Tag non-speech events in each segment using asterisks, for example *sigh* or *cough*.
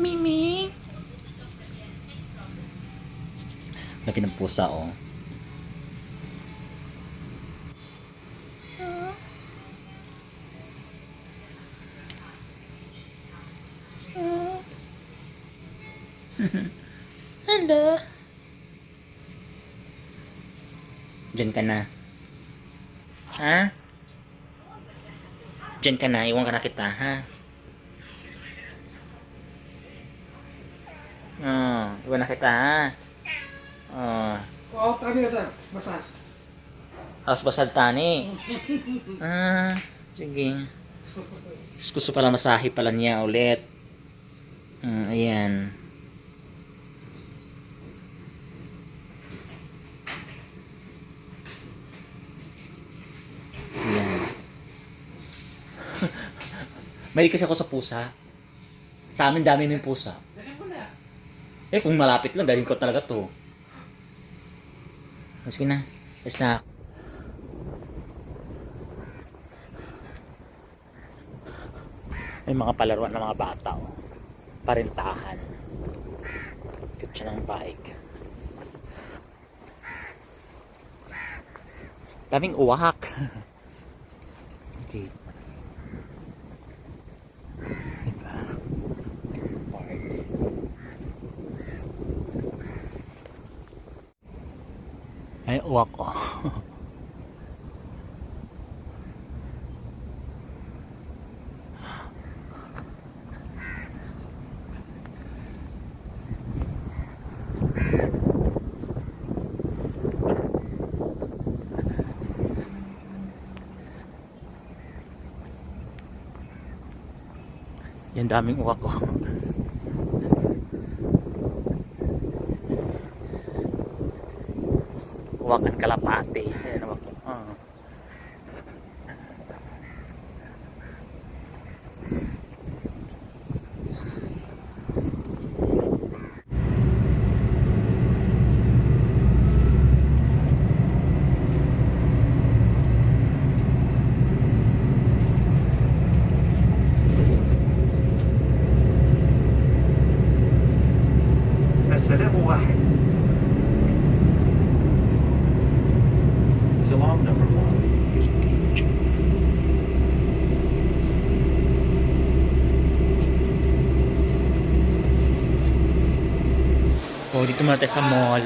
Mimi. Laki ng pusa, oh. Hello? Diyan ka na. Ha? Diyan ka na. Iwan ka na kita, ha? Oh, iwan na kita, ha? Oh. Oo, tabi ka tayo. Basa. Alas basal tani. *laughs* ah, sige. Gusto pala masahe pala niya ulit. Hmm, ayan. Ayan. *laughs* May kasi ako sa pusa. Sa amin dami may pusa. Eh kung malapit lang, dalhin ko talaga to. Sige na. Yes na. May mga palaruan ng mga bata. Oh. Parintahan. Cute siya ng bike. Daming uwak. *laughs* okay. Ay, uwak oh. Yan daming uwak ko. Uwak ang kalapate. Salam number one. O dito muna tayo sa mall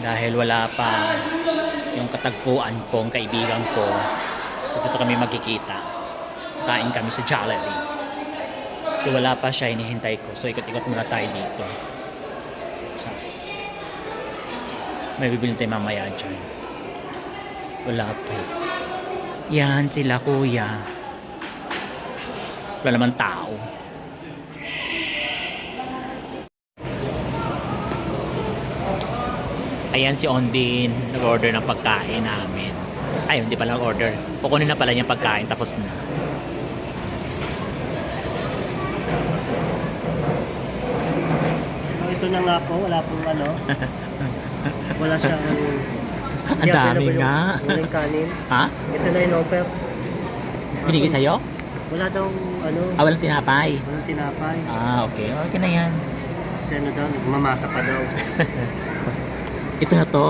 dahil wala pa yung katagpuan ko, ang kaibigan ko. So dito kami magkikita. Kain kami sa Jollibee. So wala pa siya, hinihintay ko. So ikot-ikot muna tayo dito. So, may bibili tayo mamaya dyan. Wala pa eh. Yan sila kuya. Wala naman tao. Ayan si Ondin, nag-order ng pagkain namin. Ay, hindi pala nag-order. Kukunin na pala niya pagkain, tapos na. So ito na nga po, wala pong ano. *laughs* Wala siyang... Ang dami nga. yung- kanin. Ha? Ito na yung offer. Binigay sa'yo? Wala daw, ano, Ah, walang tinapay. walang tinapay. Ah, okay. Okay na yan. Kasi ano daw, nagmamasa pa daw. *laughs* Ito na to.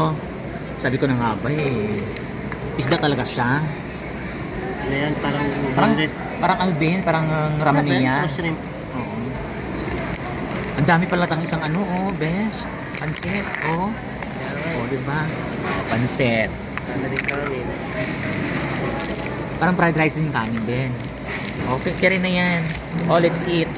Sabi ko na nga ba eh. Isda talaga siya. Ano yan, parang... Parang, parang ano din, parang uh, ramania. Shrimp. Oo. Ang dami pala tang isang ano, oh, bes. Pansit, oh. Oh, di ba? Pansit. Parang fried rice din kanin din. Okay, carry na yan. Oh, let's eat.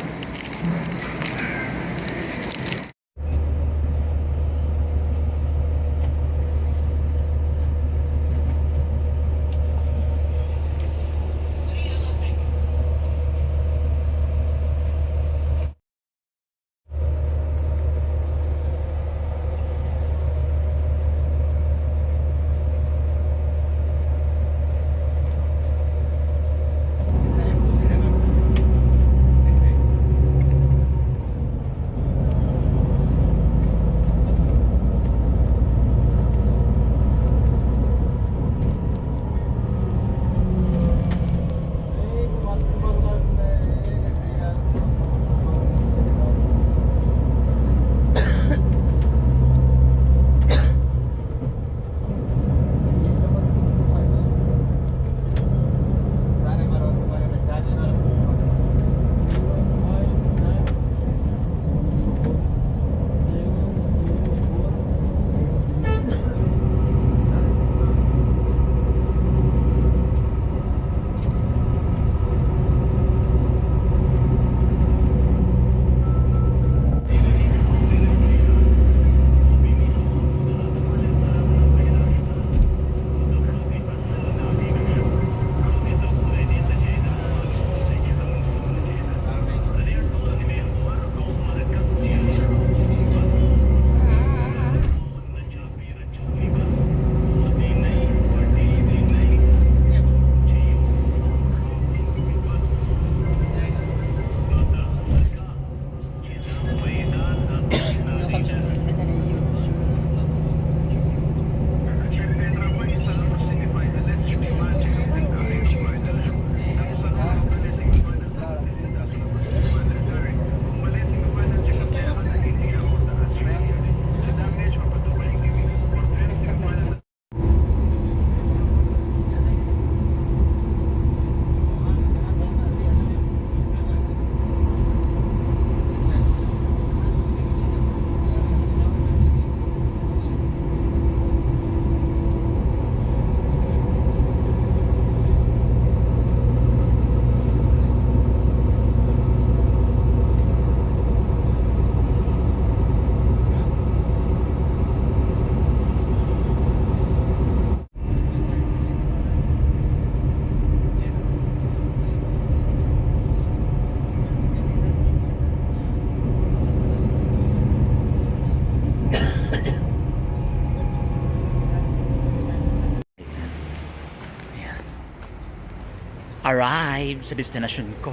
Arrive sa destination ko.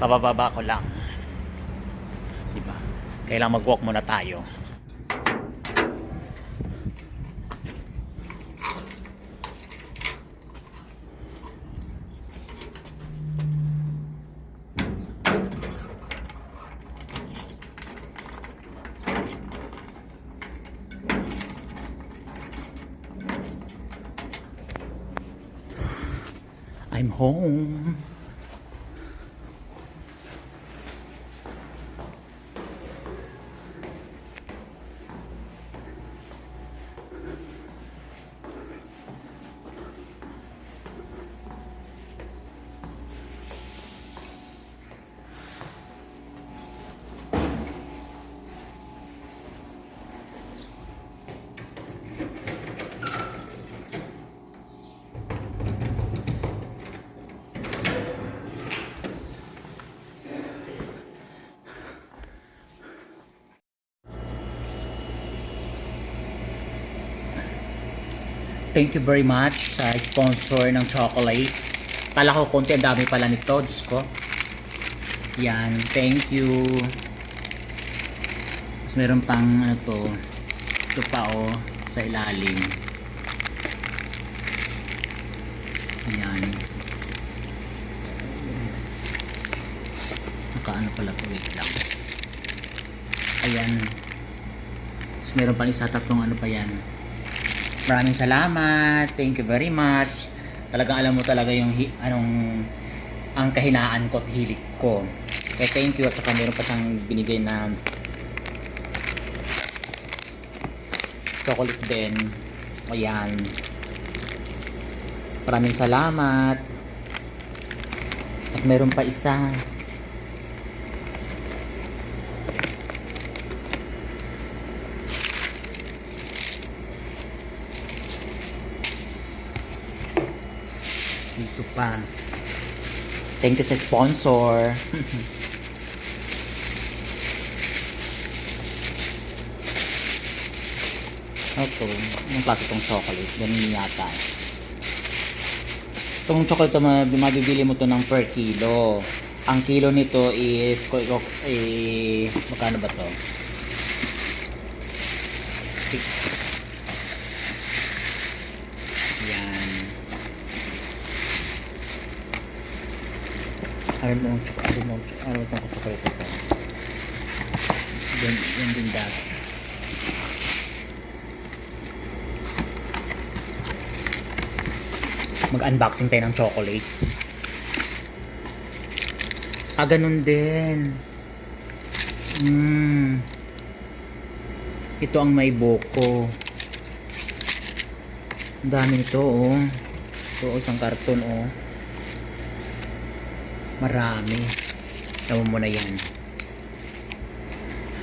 Pabababa ko lang. Diba? Kailangan mag-walk muna tayo. I'm home. Thank you very much sa sponsor ng chocolates. Kala ko konti, ang dami pala nito. Diyos ko. Yan, thank you. Tapos meron pang ano to. Ito pa oh, sa ilalim. Yan. Nakaano pala to, wait lang. Ayan. Tapos meron pang isa, tatlong ano pa yan. Maraming salamat. Thank you very much. Talagang alam mo talaga yung anong ang kahinaan ko at hilig ko. Kaya thank you at saka meron pa siyang binigay na chocolate din. Ayan. Maraming salamat. At meron pa isa. Dito pa. Thank you sa sponsor. *laughs* Ito, anong klase itong chocolate? Ganun yata. Itong chocolate, mabibili mo to ng per kilo. Ang kilo nito is, eh, magkano ba to? 6 Ayaw mo ng chocolate. Ayaw mo ng chocolate. Ito. Yan, yan din dapat. Mag-unboxing tayo ng chocolate. Ah, ganun din. Mm. Ito ang may boko. Ang dami nito, oh. Ito, oh, isang karton, oh. Marami. Tama mo na yan.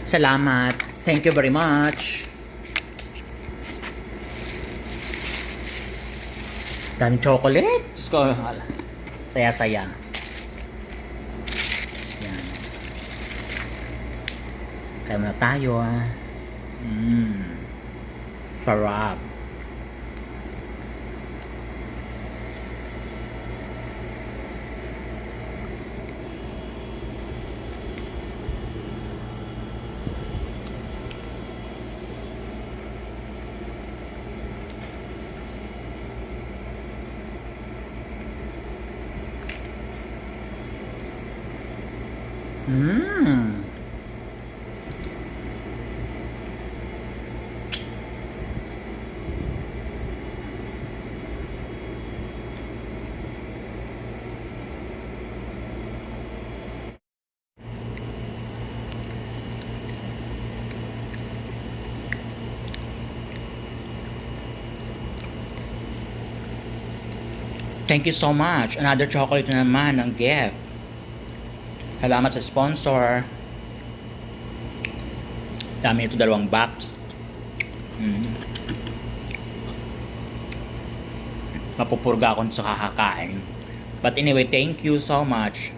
Salamat. Thank you very much. Daming chocolate. Diyos ko. Saya-saya. Yan. Kaya muna tayo, ah. Mmm. Sarap. Mmm. Thank you so much. Another chocolate na naman ng gift. Salamat sa sponsor. Dami ito dalawang box. Mm. Mapupurga ako sa kakakain. But anyway, thank you so much.